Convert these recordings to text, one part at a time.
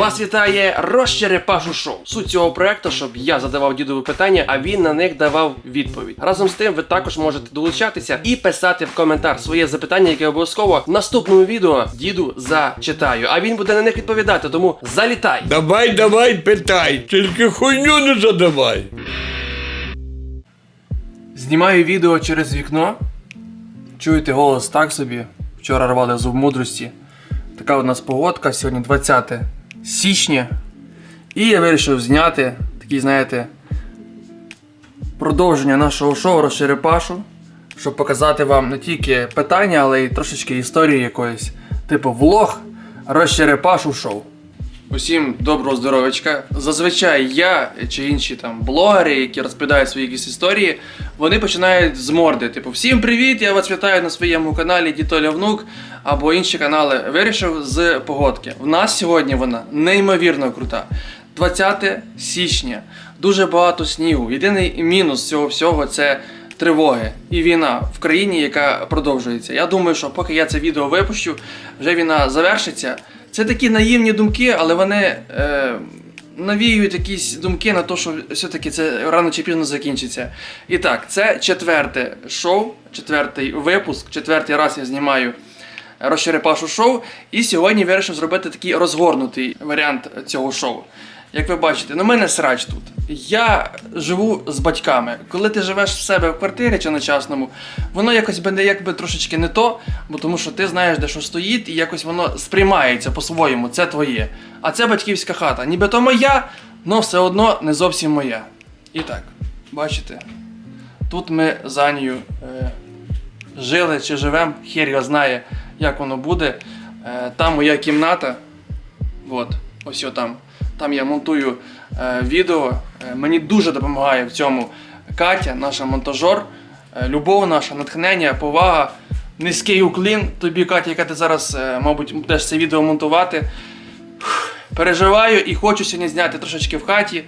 Вас вітає Розчерепашу шоу. Суть цього проекту, щоб я задавав дідові питання, а він на них давав відповідь. Разом з тим, ви також можете долучатися і писати в коментар своє запитання, яке обов'язково в наступному відео діду зачитаю. А він буде на них відповідати, тому залітай! Давай, давай, питай, тільки хуйню не задавай. Знімаю відео через вікно. Чуєте голос так собі. Вчора рвали зуб мудрості. Така у нас погодка, сьогодні 20 січня. І я вирішив зняти такий, знаєте, продовження нашого шоу Розчерепашу, щоб показати вам не тільки питання, але й трошечки історії якоїсь. Типу влог Розчерепашу шоу. Усім доброго здоровечка. Зазвичай я чи інші там блогери, які розповідають свої якісь історії, вони починають з морди. Типу, всім привіт! Я вас вітаю на своєму каналі Дітоля Внук або інші канали. Вирішив з погодки. В нас сьогодні вона неймовірно крута. 20 січня. Дуже багато снігу. Єдиний мінус цього всього це тривоги і війна в країні, яка продовжується. Я думаю, що поки я це відео випущу, вже війна завершиться. Це такі наївні думки, але вони е, навіюють якісь думки на те, що все-таки це рано чи пізно закінчиться. І так, це четверте шоу, четвертий випуск, четвертий раз я знімаю розчерепашу шоу. І сьогодні вирішив зробити такий розгорнутий варіант цього шоу. Як ви бачите, в мене срач тут. Я живу з батьками. Коли ти живеш в себе в квартирі чи на частному, воно якось буде якби трошечки не то, бо тому що ти знаєш, де що стоїть, і якось воно сприймається по-своєму, це твоє. А це батьківська хата. Ніби то моя, але все одно не зовсім моя. І так, бачите, тут ми з Анією е, жили чи живемо, хер його знає, як воно буде. Е, там моя кімната. От, ось там. Там я монтую е, відео. Е, мені дуже допомагає в цьому Катя, наша монтажер. Е, любов наша, натхнення, повага, низький уклін тобі, Катя, яка ти зараз, е, мабуть, будеш це відео монтувати. Фух, Переживаю і хочу сьогодні зняти трошечки в хаті.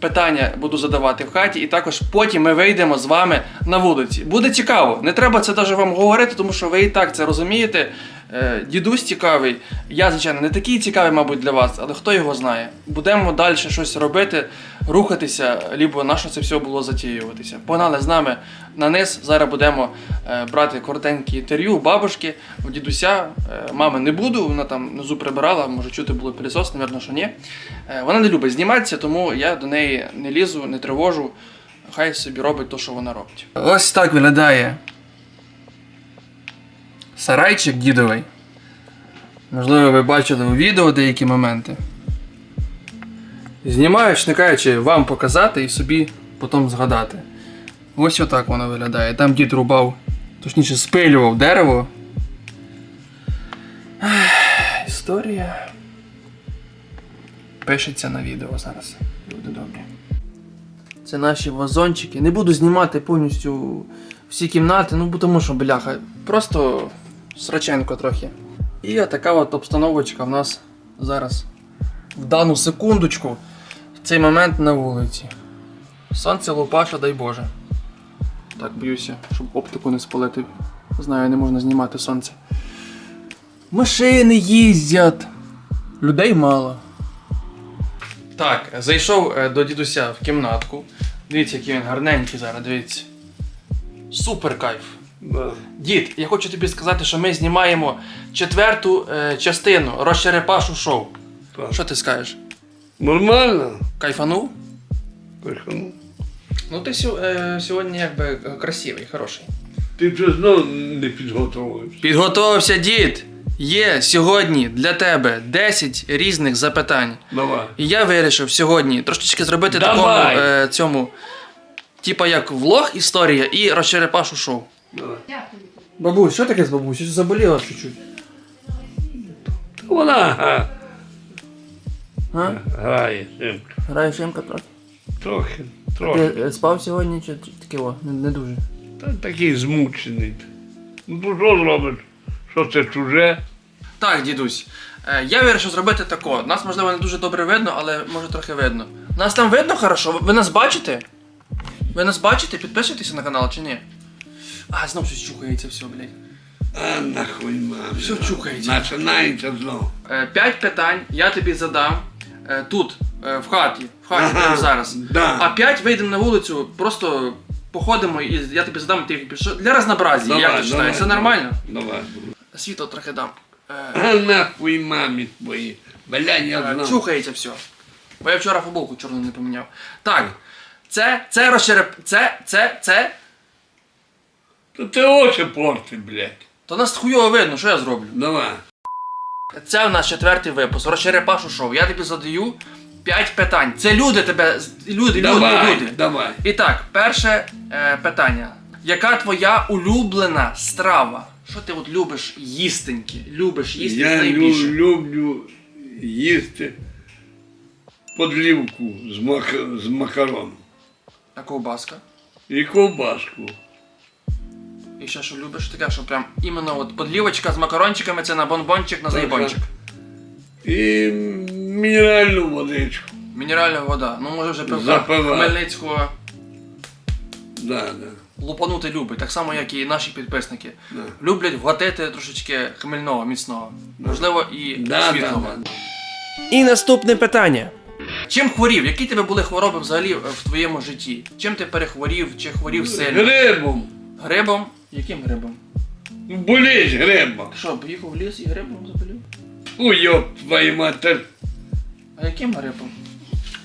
Питання буду задавати в хаті, і також потім ми вийдемо з вами на вулиці. Буде цікаво. Не треба це навіть вам говорити, тому що ви і так це розумієте. Е, Дідусь цікавий. Я, звичайно, не такий цікавий, мабуть, для вас, але хто його знає. Будемо далі щось робити, рухатися, лібо на що це все було затіюватися. Погнали з нами на низ. Зараз будемо е, брати коротенькі інтерв'ю бабушки, у дідуся. Е, мами не буду, вона там внизу прибирала, може чути було пилісос, напевно, що ні. Вона не любить зніматися, тому я до неї не лізу, не тривожу. Хай собі робить те, що вона робить. Ось так виглядає сарайчик дідовий. Можливо, ви бачили у відео деякі моменти. Знімаю, чекаючи вам показати і собі потім згадати. Ось отак воно виглядає. Там дід рубав, точніше спилював дерево. Ех, Історія. Пишеться на відео зараз. Люди добрі. Це наші вазончики. Не буду знімати повністю всі кімнати, ну тому що, бляха, просто сраченко трохи. І така от обстановочка в нас зараз в дану секундочку, в цей момент на вулиці. Сонце лупаша, дай Боже. Так, боюся, щоб оптику не спалити. Знаю, не можна знімати сонце. Машини їздять. Людей мало. Так, зайшов е, до дідуся в кімнатку. Дивіться, який він гарненький зараз, дивіться. Супер кайф. Дід, я хочу тобі сказати, що ми знімаємо четверту е, частину розчерепашу шоу. Так. Що ти скажеш? Нормально? Кайфанув? Пихану. Ну ти сьо- е, сьогодні якби е, красивий, хороший. Ти вже знов не підготовився. Підготовився дід. Є сьогодні для тебе 10 різних запитань. Давай. І я вирішив сьогодні трошечки зробити Давай. такому е, цьому, типа як влог історія і розчерепашу шоу. Давай. Бабусь, що таке з бабусю? Заболіла чуть-чуть. Вона А? грає симка. Грає шимка трохи. Трохи, трохи. Ти е, спав сьогодні чи, чи таке о, не, не дуже? Та такий змучений. Ну то що зробиш? Що це чуже? Так, дідусь. Е, я вирішив зробити тако. Нас, можливо, не дуже добре видно, але може трохи видно. Нас там видно хорошо? Ви- Ви нас бачите? Ви нас бачите? Підписуєтеся на канал чи ні? А, знов щось чухається все, блядь. А нахуй мамі. Всё чухається. Починається знову. Е, П'ять питань я тобі задам е, тут, е, в хаті, в хаті Ага, прямо зараз. да. А п'ять вийдемо на вулицю, просто походимо і я тобі задам ти пішов. Для разнообразия, як ти вважаєш? Це нормально? Давай. Світло трохи дам. Е, А нахуй мамі твої. Блядь, я е, знав. Чухається все. Бо я вчора футболку чорну не поміняв. Так. Це, це розчереп... Це, це, це. То ти очі порти, блядь. То нас хуйово видно, що я зроблю. Давай. Це у нас четвертий випуск. Розчерепашу шоу. Я тобі задаю п'ять питань. Це люди тебе. Люди, Давай, люди, люди. давай. І так, перше е, питання. Яка твоя улюблена страва? Що ти от любиш їстеньки? Любиш їсти Я лю- найбільше? люблю їсти подлівку з, мак... з макароном. А ковбаска? І ковбаску. І ще що любиш? Таке, що прям іменно от подлівочка з макарончиками це на бонбончик, на заїбончик. І мінеральну водичку. Мінеральна вода. Ну може вже пивка. Хмельницького Да, да. лупанути любить, так само, як і наші підписники. Да. Люблять вгатити трошечки хмельного, міцного. Можливо, і Да, да, світлого. да. І наступне питання. Чим хворів? Які тебе були хвороби взагалі в твоєму житті? Чим ти перехворів, чи хворів сильно? Грибом. Грибом? Яким грибом? Боліть грибом. Ти що, поїхав в ліс і грибом заболів? Ой, йоп, твою матер. А яким грибом?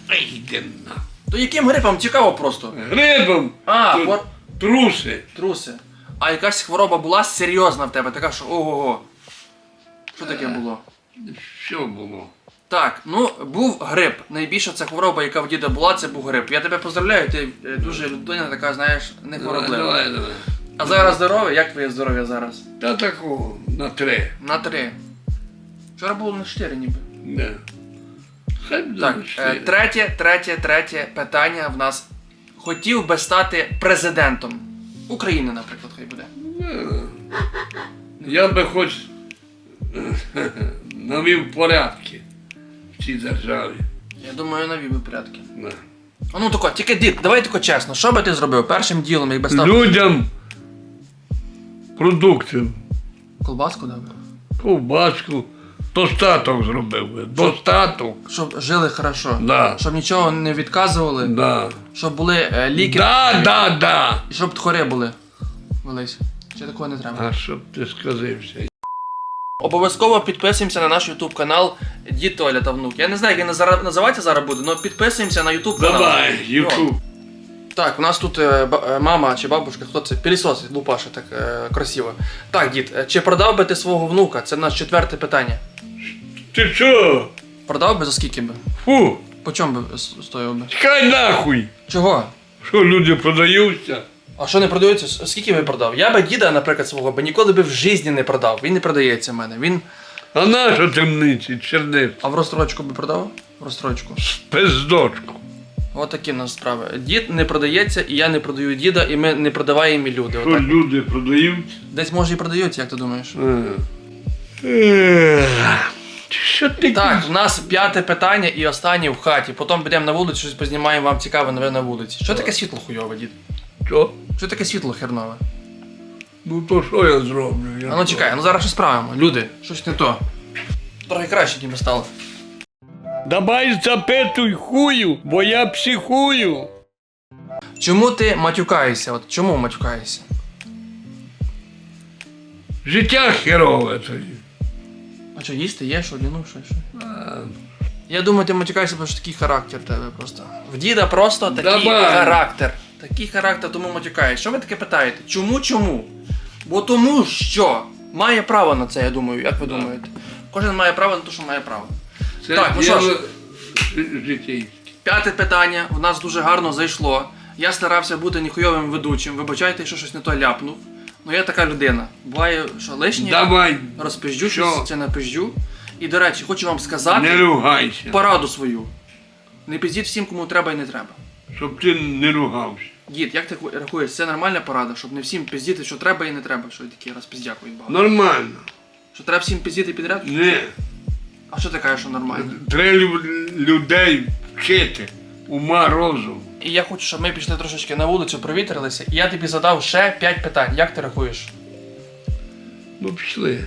Ай, йди на. То яким грибом? Цікаво просто. Грибом. А, Тут хвор... Труси. труси. А якась хвороба була серйозна в тебе, така що ого-го. Що таке було? Що було? Так, ну був грип. Найбільша ця хвороба, яка в діда була, це був грип. Я тебе поздравляю, ти е, дуже людина така, знаєш, не хвороблива. давай, давай. А зараз здоровий? Як твоє здоров'я зараз? Та такого, на три. На три. Вчора було на чотири ніби. Да. Хай буде Так, на е, чотири. третє, третє, третє питання в нас. Хотів би стати президентом України, наприклад, хай буде. Я би хоч навів порядки в цій державі. Я думаю, навів би порядки. Да. А ну тако, тільки дід, давай тако чесно, що би ти зробив першим ділом, якби став Людям продукти, колбаску дав? ковбаску, достаток зробив би. Достаток. Щоб жили хорошо. Да. Щоб нічого не відказували, Да. щоб були е, ліки. Да, да, да. І щоб хворі були. Велись. Чи такого не треба? А щоб ти сказився. Обов'язково підписуємося на наш YouTube канал Дід Толя та внук. Я не знаю, як він назара- називається зараз буде, але підписуємося на YouTube канал. Давай, Ютуб. Так, у нас тут е, е, мама чи бабушка, хто це? Пілісос лупаше так е, красиво. Так, дід, чи продав би ти свого внука? Це наше четверте питання. Ти що? Продав би за скільки би? Фу, По чому би с- стоїв би? чекай нахуй. Чого? Що люди продаються? А що не продається? С- Скільки би продав? Я би діда, наприклад, свого би ніколи би в житті не продав. Він не продається в мене. Він. А наша темниці, черниць? А в розстрочку би продав? В розстрочку. Пиздочку. От такі в нас справи. Дід не продається, і я не продаю діда, і ми не продаваємо і люди. Що Отак. люди продають? Десь може і продаються, як ти думаєш? Ех, Що ти Так, у нас п'яте питання і останнє в хаті. Потім підемо на вулицю, щось познімаємо вам цікаве нове на вулиці. Що таке світло хуйове, дід? Що? Що таке світло хернове? Ну то що я зроблю? Я А ну чекай, ну зараз щось справимо. Люди, щось не то. Трохи краще ніби стало. Давай запитуй хую, бо я психую. Чому ти матюкаєшся? От чому матюкаєшся? Життя херове тоді. А що, їсти є, що ну що, що? Я думаю, ти матюкаєшся, бо що такий характер в тебе просто. В діда просто такий Давай. характер. Такий характер, тому матюкаєш. Що ви таке питаєте? Чому чому? Бо тому що має право на це, я думаю, як ви думаєте? Кожен має право на те, що має право. Це Так, ну що ж. діло житейське. П'яте питання в нас дуже гарно зайшло. Я старався бути ніхуйовим ведучим. Вибачайте, що щось не то ляпнув. Ну я така людина. Буває, що лишнє Давай, розпизджу, Що? щось це напизджу. І до речі, хочу вам сказати не ругайся, пораду свою. Не пиздіть всім, кому треба і не треба. щоб ти не ругався. Дід, як ти рахуєш, це нормальна порада, щоб не всім пиздіти, що треба і не треба, що такі розпиздякують багато. Нормально. Що треба всім пиздіти підряд? Не. А що ти кажеш, що нормально? Треба лю- людей вчити. Ума розуму. І я хочу, щоб ми пішли трошечки на вулицю, провітрилися, і я тобі задав ще 5 питань. Як ти рахуєш? Ну пішли.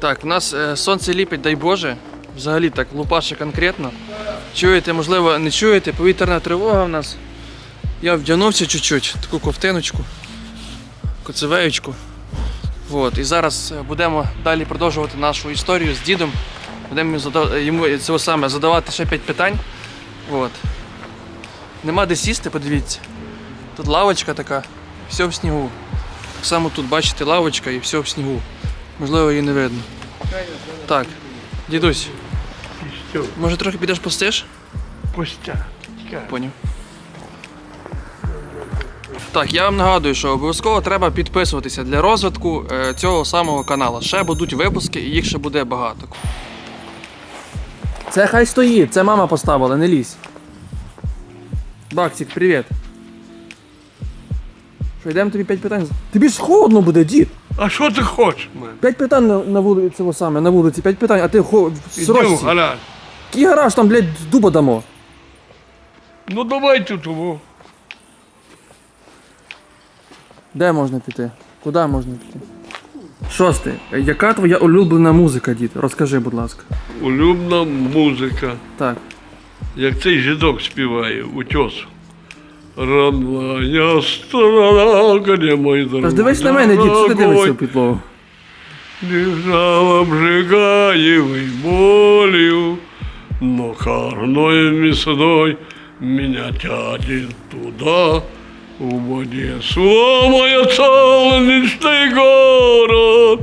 Так, в нас е, сонце ліпить, дай Боже. Взагалі так, лупаше конкретно. Чуєте, можливо, не чуєте, повітряна тривога в нас. Я вдягнувся чуть-чуть, таку ковтиночку, коцевеючку. От, і зараз е, будемо далі продовжувати нашу історію з дідом. Будемо йому цього саме задавати ще 5 питань. От. Нема де сісти, подивіться. Тут лавочка така, все в снігу. Так само тут бачите лавочка і все в снігу. Можливо, її не видно. Так, дідусь, може трохи підеш постиш? Костя. Тікай. Поняв. Так, я вам нагадую, що обов'язково треба підписуватися для розвитку е, цього самого каналу. Ще будуть випуски і їх ще буде багато. Це хай стоїть, це мама поставила, не лізь. Баксик, привіт. Що, йдемо тобі 5 питань? Тобі ж холодно буде, дід. А що ти хочеш, мен? П'ять питань на, на вулиці, цього саме, на вулиці, п'ять питань, а ти хо, в Ідемо, сорочці. гаразд. Який гараж там, блядь, дуба дамо. Ну давай тут того. Де можна піти? Куди можна піти? Шостий. Яка твоя улюблена музика, дід? Розкажи, будь ласка. Улюбна музика. Так. Як цей жидок співає, утес. Родная сторона, где мой друг. Тож дивись на мене, дід, що ти дивишся в підлогу? Лежал обжигаемый болью, но карной мясной меня тянет туда, в Одессу, мой солнечный город,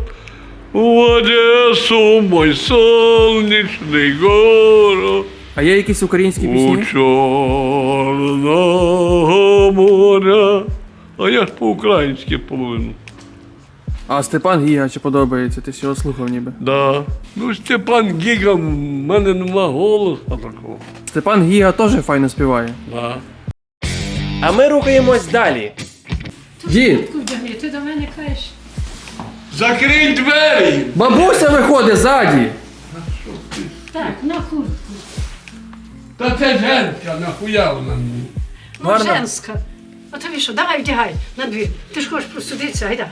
в Одессу, мой солнечный город, А є якісь українські у пісні? Чорного моря. А я ж по-українськи повинен. А Степан Гіга чи подобається? Ти ж його слухав ніби. Да. Ну, Степан Гіга, в мене нема голосу такого. Степан Гіга теж файно співає. Да. А ми рухаємось далі. Дід! Ти до мене кажеш. Закрий двері! Бабуся виходить ззаді! Так, на куртку. Та це жінка, нахуя вона мені? Ну, Гарно. женська. А тобі що, давай вдягай на двір. Ти ж хочеш простудитися, гайда.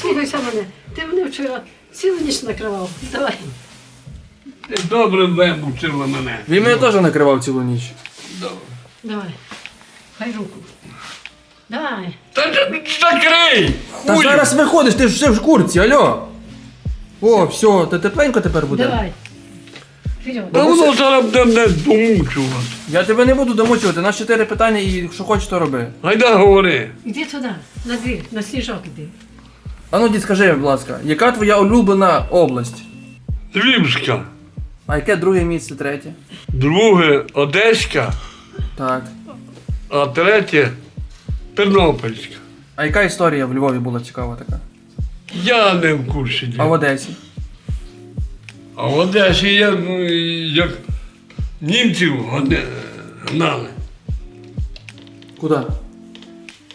Слухайся мене. Ти мене вчора цілу ніч накривав. Давай. Ти добре вимучила мене. Він мене теж накривав цілу ніч. Добре. Давай. Хай руку. Давай. Та закрий! Та Хуй! зараз виходиш, ти ж ще в курці, альо! О, все, ти тепленько тепер буде. Давай. Вперед. Та воно зараз буде мене домучувати. Я тебе не буду домучувати, на чотири питання і що хочеш, то роби. Гайда говори. Іди туди, на двір, на сніжок іди. А ну дід, скажи, будь ласка, яка твоя улюблена область? Львівська. А яке друге місце, третє? Друге Одеська, Так. а третє Тернопільська. А яка історія в Львові була цікава така? Я не в курсі. А в Одесі? А в Одесі є, ну, як німців гнали. Куди?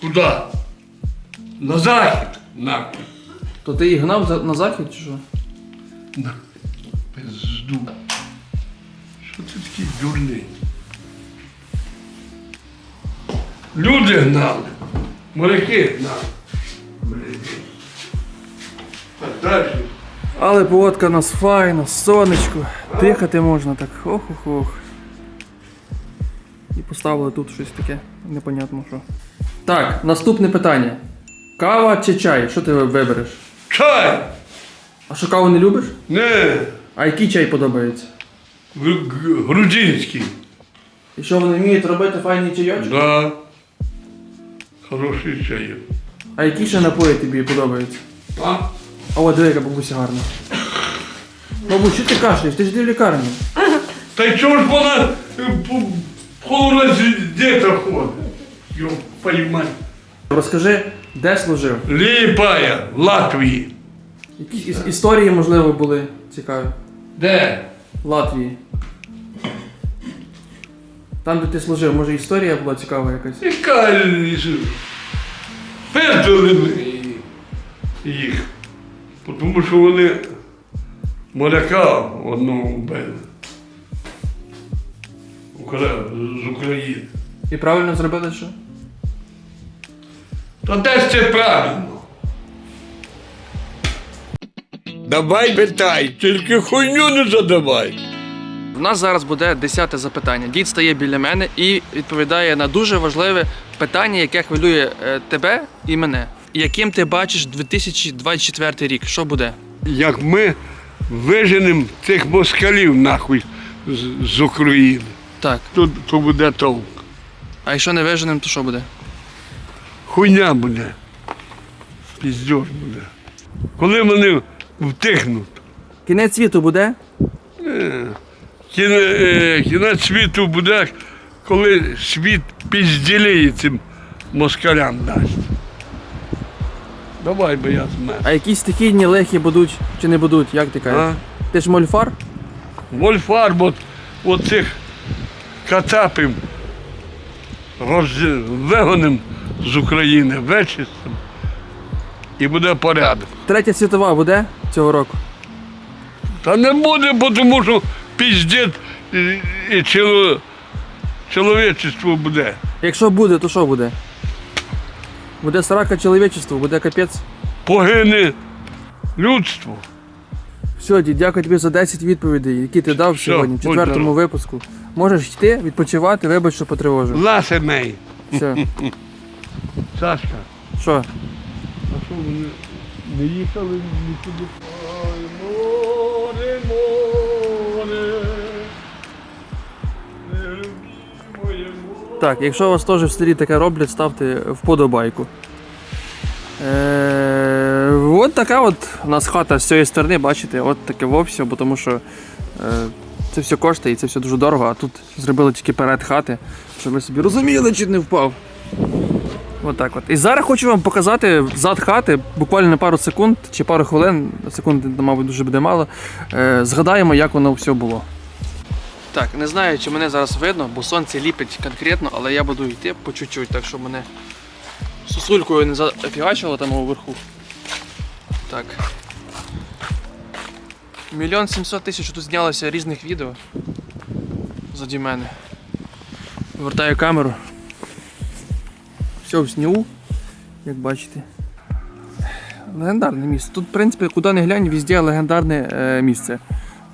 Куди? На захід. Нахуй. То ти їх гнав за- на захід чи що? На пизду. Що ти такий дурний? Люди гнали. Моряки гнали. Блядь. Далі. Але погодка у нас файна, сонечко, дихати можна так. Ох-ох-ох. І поставили тут щось таке, непонятно що. Так, наступне питання. Кава чи чай? Що ти вибереш? Чай! А що каву не любиш? Не, А який чай подобається? гру- грузинський. І що вони вміють робити файні чайочки? Да. Хороший чай. А які ще напої тобі подобаються? А? От диви, яка бабуся гарна. Бабусь, що ти кашляєш? Ти ж йди в лікарню. Та й чого ж вона е, по полуроздета ходить? Йо, поймай. Розкажи, де служив? Ліпая в Латвії. Якісь іс- історії, можливо, були цікаві. Де? В Латвії. Там, де ти служив, може історія була цікава якась. Яка різниця? Пиздили ми їх. Тому що вони моряка одного вбили. З України. І правильно зробили що? Та де ж це правильно? Давай питай, тільки хуйню не задавай. У нас зараз буде десяте запитання. Дід стає біля мене і відповідає на дуже важливе питання, яке хвилює е, тебе і мене. Яким ти бачиш 2024 рік? Що буде? Як ми виженемо цих москалів нахуй з, з України, Так. то, то буде толк. А якщо не виженем, то що буде? Хуйня буде. Піздьош буде. Коли вони втихнуть. Кінець світу буде? Е, кінець світу буде, коли світ пізділіє цим москалям дасть. Давай би я змер. А якісь стихійні лехи будуть чи не будуть, як ти кажеш? Ти ж мольфар? Вольфарб от, от цих кацапів роз- вигоним з України, вичистим. І буде порядок. Третя світова буде цього року. Та не буде, бо тому що піздець і, чоло, чоловічество буде. Якщо буде, то що буде? Буде срака чоловічество, буде капець. Погине людство. Все, дід, дякую тобі за 10 відповідей, які ти дав Все, сьогодні, в будь четвертому здоров. випуску. Можеш йти, відпочивати, вибач, що потривожив. Ласе мей. Все. Сашка. Що? А що вони не їхали нікуди? Так, якщо у вас теж в селі таке роблять, ставте вподобайку. Е, от така от у нас хата з цієї сторони, бачите, от таке вовсю, бо тому що е, це все коштує і це все дуже дорого, а тут зробили тільки перед хати, щоб ви собі розуміли, чи не впав. Отак от. І зараз хочу вам показати зад хати, буквально на пару секунд чи пару хвилин, секунд, мабуть, дуже буде мало. Е, згадаємо, як воно все було. Так, не знаю, чи мене зараз видно, бо сонце ліпить конкретно, але я буду йти по чуть-чуть, так щоб мене сосулькою не зафігачило там уверху. Так. Мільйон сімсот тисяч тут знялося різних відео. Заді мене. Вертаю камеру. Все в снігу, як бачите. Легендарне місце. Тут, в принципі, куди не глянь, везде легендарне е, місце.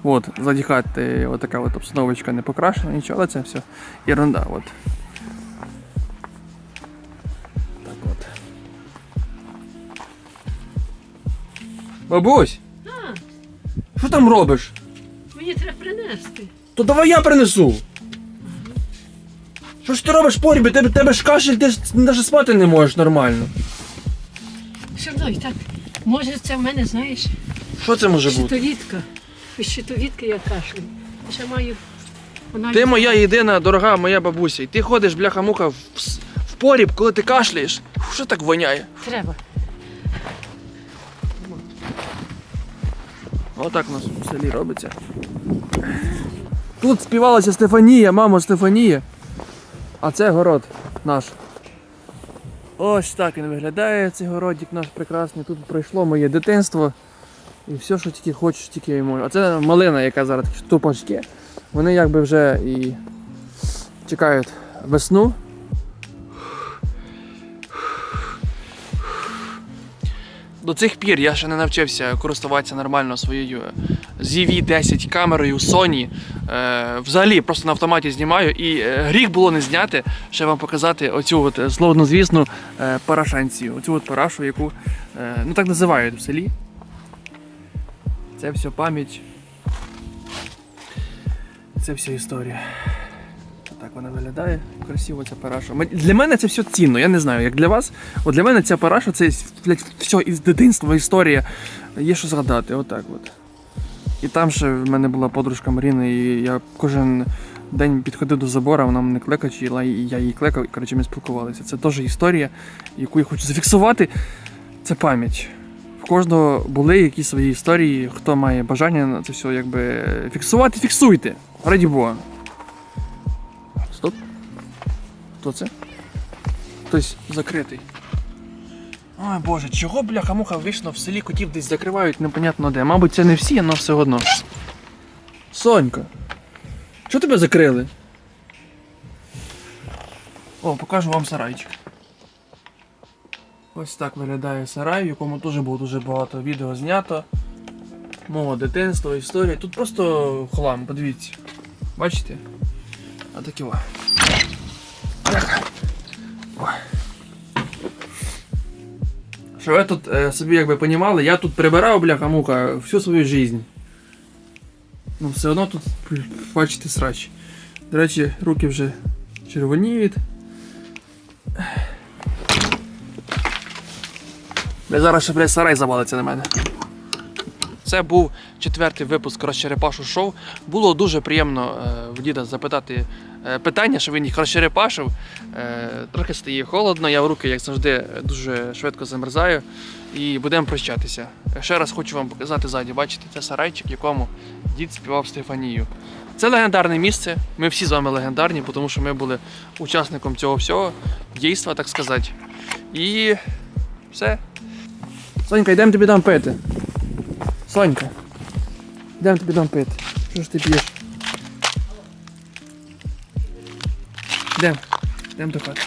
От, ззаді хати от обстановочка не покрашена, нічого, але це все ерунда. От. Так от. Бабусь! Що там робиш? Мені треба принести. То давай я принесу. Що ж ти робиш в погрібі? Тебе, тебе ж кашель, ти ж навіть спати не можеш нормально. Все одно і так. Може, це в мене, знаєш, Що це може бути? щитовідка. Від щитовідки я кашлю. Ще маю. Вона Ти моя єдина дорога моя бабуся, і ти ходиш, бляха-муха, в, с- в поріб, коли ти кашляєш. Фу, Що так воняє? треба. Отак у нас в селі робиться. Тут співалася Стефанія, мамо Стефанія. А це город наш. Ось так він виглядає, цей городик наш прекрасний. Тут пройшло моє дитинство. І все, що тільки хочеш, тільки можеш. А це малина, яка зараз такі тупашки. Вони якби вже і чекають весну. До цих пір я ще не навчився користуватися нормально своєю ZV-10 камерою Sony. Е, взагалі просто на автоматі знімаю. І е, гріх було не зняти, ще вам показати оцю от словнозвісну е, парашанцію. Оцю от парашу, яку ну так називають в селі. Це все пам'ять. Це все історія. Так вона виглядає красиво ця параша. Для мене це все цінно, я не знаю, як для вас. От для мене ця параша це блядь, все із дитинства, історія. Є що згадати, отак от. І там ще в мене була подружка Маріна, і я кожен день підходив до забора, вона мене клекачила, і я її клекав, і коротше, ми спілкувалися. Це теж історія, яку я хочу зафіксувати. Це пам'ять. Кожного були якісь свої історії. Хто має бажання на це все якби фіксувати, фіксуйте. Раді Бога. Стоп. Хто це? Хтось закритий. Ой боже, чого бляха-муха вийшло в селі котів десь закривають непонятно де. Мабуть, це не всі, але все одно. Сонька. Що тебе закрили? О, покажу вам сарайчик. Ось так виглядає сарай, в якому теж було дуже багато відео знято. мого дитинства, історії. Тут просто хлам, подивіться. Бачите? А такі о. Що ви тут е, собі якби понімали, я тут прибирав, бляха мука, всю свою жизнь. Ну все одно тут, бачите, срач. До речі, руки вже червоніють. Бля, зараз ще блядь, сарай завалиться на мене. Це був четвертий випуск розчерепашу шоу. Було дуже приємно е, в діда запитати е, питання, що він їх розчерепашив. Е, трохи стає холодно, я в руки, як завжди, дуже швидко замерзаю. І будемо прощатися. Ще раз хочу вам показати ззаді, бачите, це сарайчик, в якому дід співав Стефанію. Це легендарне місце. Ми всі з вами легендарні, тому що ми були учасником цього всього дійства, так сказати. І все. Сонька, йдемо тобі дам пити. Сонька. Йдемо тобі дам пити. Що ж ти п'єш? Йдемо. Йдемо до хати.